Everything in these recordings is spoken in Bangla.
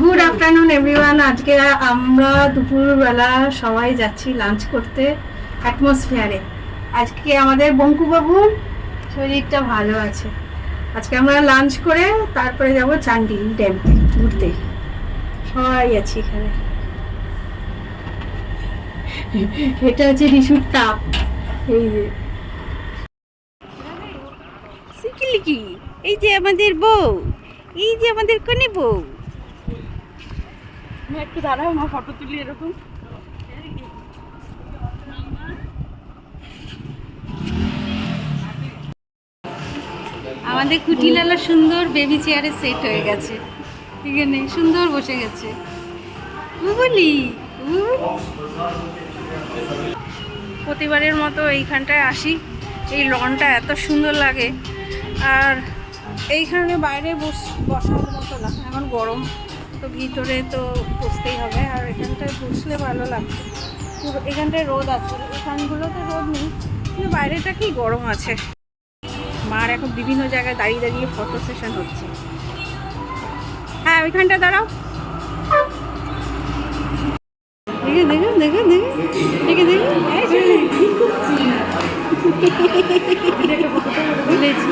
Good afternoon everyone আজকে আমরা দুপুরবেলা সবাই যাচ্ছি লাঞ্চ করতে অ্যাটমসফিয়ারে আজকে আমাদের বঙ্কুবাবুর শরীরটা ভালো আছে। আজকে আমরা লাঞ্চ করে তারপরে যাব চান্ডিল ড্যাম ঘুরতে। সবাই আছি এখানে। এটা হচ্ছে রিসুর তাপ। এই যে। সিকিলিকি এই যে আমাদের বউ। এই যে আমাদের কনে বউ। একটু দাঁড়াও আমার ফটো তুলি এরকম। আমাদের কুটিলালা সুন্দর বেবি চেয়ারে সেট হয়ে গেছে। এখানে সুন্দর বসে গেছে। বুবলি প্রতিবারের মতো এইখানটায় আসি। এই লনটা এত সুন্দর লাগে। আর এইখানে বাইরে বস, বসার মতো না। এখন গরম। তো ভিতরে তো বসতেই হবে। আর এখানটায় বসলে ভালো লাগবে। এখানটায় রোদ আছে। এখানগুলোতে রোদ নেই। কিন্তু বাইরেটা কি গরম আছে। মার এখন বিভিন্ন জায়গায় দাঁড়িয়ে দাঁড়িয়ে ফটো সেশন হচ্ছে। হ্যাঁ ওইখানটা দাঁড়াও। ভুলেছি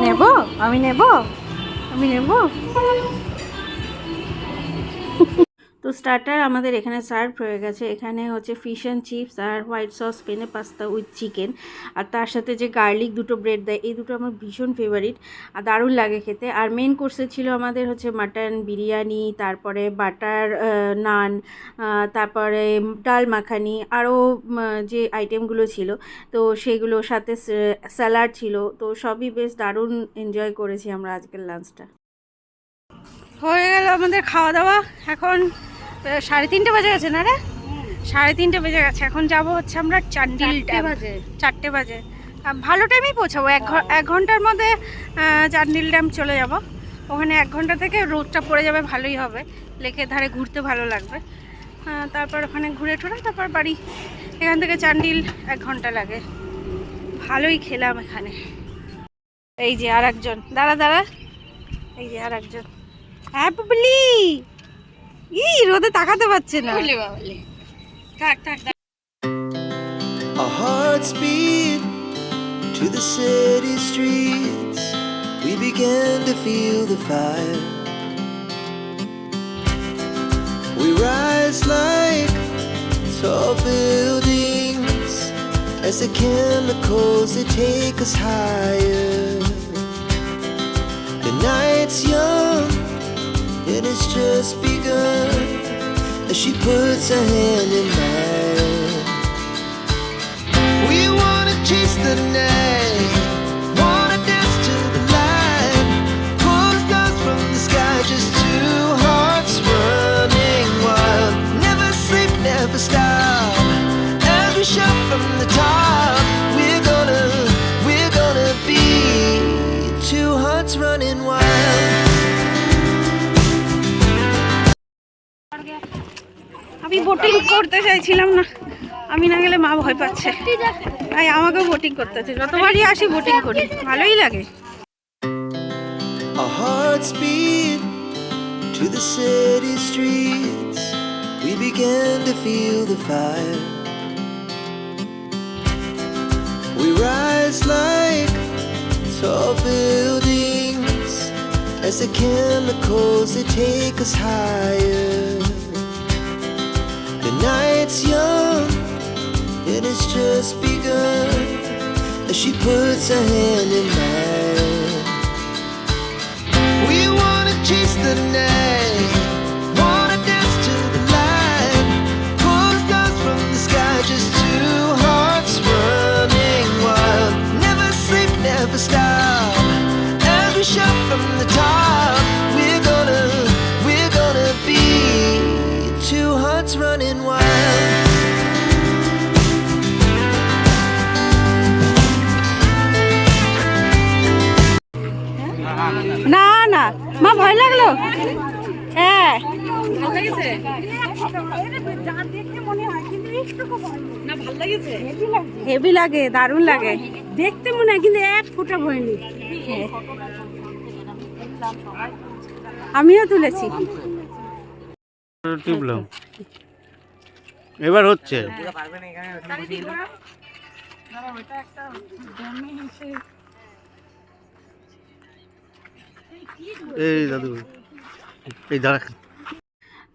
নেব? আমি নেব? আমি নেব? তো স্টার্টার আমাদের এখানে সার্ভ হয়ে গেছে। এখানে হচ্ছে fish and chips R white sauce penne pasta with chicken আর তার সাথে যে গার্লিক দুটো ব্রেড দেয়, এই দুটো আমার ভীষণ ফেভারিট আর দারুণ লাগে খেতে। আর মেন কোর্সে ছিল আমাদের হচ্ছে মাটন বিরিয়ানি, তারপরে বাটার নান তারপরে ডাল মাখানি, আরও যে আইটেমগুলো ছিল। তো সেগুলোর সাথে স্যালাড ছিল। তো সবই বেশ দারুণ এনজয় করেছি আমরা আজকের লাঞ্চটা হয়ে গেল আমাদের খাওয়া দাওয়া। এখন সাড়ে তিনটে বাজে গেছে না রে? সাড়ে তিনটে বেজে গেছে। এখন যাব হচ্ছে আমরা চান্ডিল ড্যাম চারটে বাজে। ভালো টাইমেই পৌঁছাবো। এক ঘ- এক ঘণ্টার মধ্যে চান্ডিল ড্যাম চলে যাব। ওখানে এক ঘণ্টা থেকে রোদটা পড়ে যাবে ভালোই হবে। লেকের ধারে ঘুরতে ভালো লাগবে। তারপর ওখানে ঘুরে টুরে তারপর বাড়ি। এখান থেকে চান্ডিল এক ঘণ্টা লাগে। ভালোই খেলাম এখানে। এই যে আর একজন দাঁড়া দাঁড়া। এই যে আর একজন হ্যাঁ বুবলি ই রোদে তাকাতে পারছে না থাক থাক থাক। Our hearts beat to the city streets. We began to feel the fire. We rise like tall buildings as the chemicals they take us higher. The night's young and it's just begun as she puts her hand in mine. We wanna chase the night, wanna dance to the light, pull stars from the sky, just two hearts running wild. Never sleep, never stop. As we shout উঠতে চাইছিলাম না আমি না গেলে মা ভয় পাচ্ছে তাই আমাকেও বোটিং করতে হচ্ছে যতবারই আসি বোটিং করি ভালোই লাগে To the city streets, we began to feel the fire. We rise like tall buildings as the chemicals they take us higher. Night's young, it has just begun as she puts her hand in mine. We wanna chase the night, wanna dance to the light, pull stars from the sky, just two hearts running wild. Never sleep, never stop. As we shout from the top, মা ভয় লাগল? হ্যাঁ। হেভি লাগে দারুণ লাগে। দেখতে মনে হয় কিন্তু এক ফোঁটা ভয় নেই। আমিও তুলেছি। টিপলাম এবার হচ্ছে। এই দাদু এই দাঁড়া।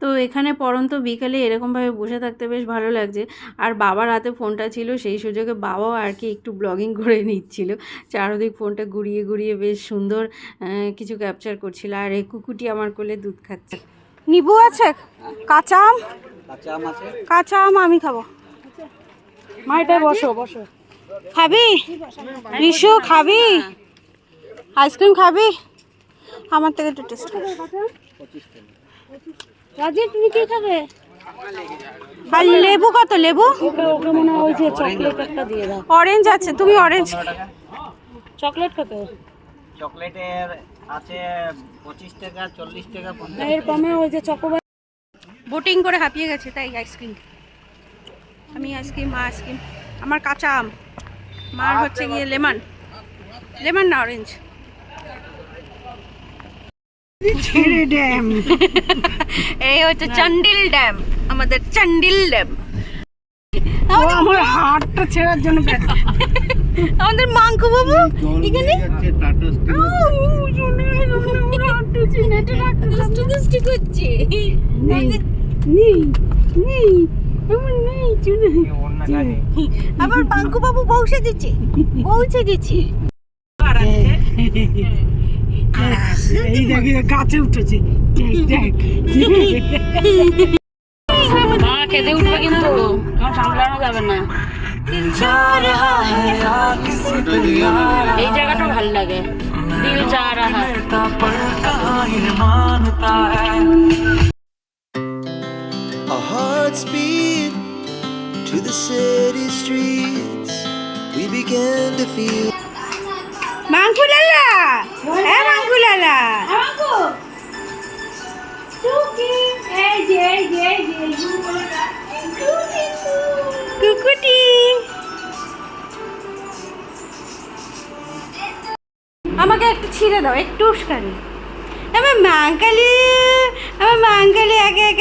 তো এখানে পরন্ত বিকালে এরকমভাবে বসে থাকতে বেশ ভালো লাগছে। আর বাবার হাতে ফোনটা ছিল সেই সুযোগে বাবাও আর কি একটু ব্লগিং করে নিচ্ছিল। চারদিক ফোনটা ঘুরিয়ে ঘুরিয়ে বেশ সুন্দর কিছু ক্যাপচার করছিল। আর এই কুকুটি আমার কোলে দুধ খাচ্ছে। নিবু আছে? কাঁচা আম? কাঁচা আম আমি খাব। মাইটায় বসো বসো। খাবি? বিশু খাবি? আইসক্রিম খাবি? আমার থেকে একটু টেস্ট কর। রাজি তুমি কি খাবে? আর লেবু কত লেবু? ওকে মনে হয় ওই যে চকলেট একটা দিয়ে দাও। অরেঞ্জ আছে তুমি অরেঞ্জ চকলেট কত? চকলেটের আছে পঁচিশ টাকা চল্লিশ টাকা এর কমে ওই যে চকোবার বোটিং করে হাঁপিয়ে গেছে তাই আইসক্রিম আমি আইসক্রিম মা আইসক্রিম আমার কাঁচা আম। মার হচ্ছে গিয়ে লেমন। লেমন না অরেঞ্জ এই হচ্ছে চন্ডিল ড্যাম আমাদের চন্ডিল ড্যাম আমার হাতটা ছেড়ার জন্য আমাদের মাংকু বাবু এখানে আবার বাঙ্কু বাবু বসে দিচ্ছে পৌঁছে দিচ্ছি খেতে উঠবে কিন্তু। আমার সামলানো যাবে না। এই জায়গাটা ভালো লাগে। দিল চা রাহা Our to the city streets. We began to feel. Mongke কুকুটি। আমাকে একটু ছিঁড়ে দাও একটু উস্কানি। আমার মাঙ্কালি আমার মাঙ্কালি খায়